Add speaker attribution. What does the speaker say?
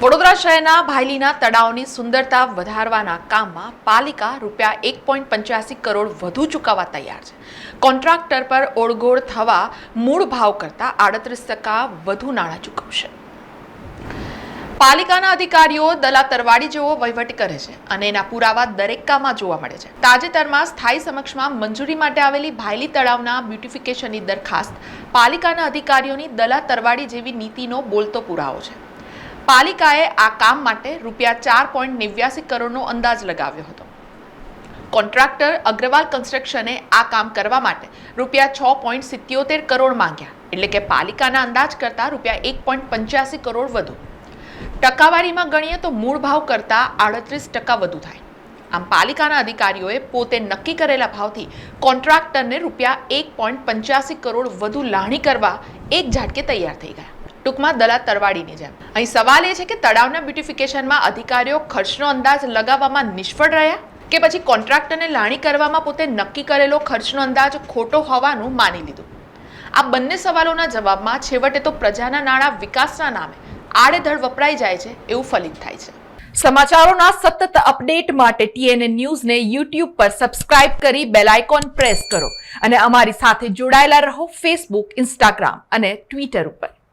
Speaker 1: વડોદરા શહેરના ભાયલીના તળાવની સુંદરતા વધારવાના કામમાં પાલિકા રૂપિયા એક પોઈન્ટ પંચ્યાસી કરોડ વધુ ચૂકવવા તૈયાર છે. કોન્ટ્રાક્ટર પર ઓળગોળ થવા મૂળ ભાવ કરતાં આડત્રીસ ટકા વધુ નાણાં ચૂકવશે. પાલિકાના અધિકારીઓ દલા તરવાડી જેવો વહીવટ કરે છે અને એના પુરાવા દરેક કામમાં જોવા મળે છે. તાજેતરમાં સ્થાયી સમક્ષમાં મંજૂરી માટે આવેલી ભાયલી તળાવના બ્યુટિફિકેશનની દરખાસ્ત પાલિકાના અધિકારીઓની દલા તરવાડી જેવી નીતિનો બોલતો પુરાવો છે. પાલિકાએ આ કામ માટે રૂપિયા ચાર પોઈન્ટ નેવ્યાસી કરોડનો અંદાજ લગાવ્યો હતો. કોન્ટ્રાક્ટર અગ્રવાલ કન્સ્ટ્રક્શને આ કામ કરવા માટે રૂપિયા છ પોઈન્ટ સિત્યોતેર કરોડ માંગ્યા, એટલે કે પાલિકાના અંદાજ કરતાં રૂપિયા એક પોઈન્ટ પંચ્યાસી કરોડ વધુ. ટકાવારીમાં ગણીએ તો મૂળ ભાવ કરતાં આડત્રીસ ટકા વધુ થાય. આમ પાલિકાના અધિકારીઓએ પોતે નક્કી કરેલા ભાવથી કોન્ટ્રાક્ટરને રૂપિયા એક પોઈન્ટ પંચ્યાસી કરોડ વધુ લાણી કરવા એક ઝાટકે તૈયાર થઈ ગયા. ટૂંકમાં દલા તરવાડીની જેમ. અહીં સવાલ એ છે કે તળાવના બ્યુટિફિકેશનમાં અધિકારીઓ ખર્ચનો અંદાજ લગાવવામાં નિષ્ફળ રહ્યા કે પછી કોન્ટ્રાક્ટરને લાણી કરવામાં પોતે નક્કી કરેલો ખર્ચનો અંદાજ ખોટો હોવાનું માની લીધું? આ બંને સવાલોના જવાબમાં છેવટે તો પ્રજાના નાણાં વિકાસના નામે આડેધડ વપરાઈ જાય છે એવું ફલિત થાય છે. સમાચારોના સતત અપડેટ માટે ટીએનએ ન્યૂઝને યુટ્યુબ પર સબસ્ક્રાઇબ કરી બેલ આઇકોન પ્રેસ કરો અને અમારી સાથે જોડાયેલા રહો ફેસબુક, ઇન્સ્ટાગ્રામ અને ટ્વિટર ઉપર.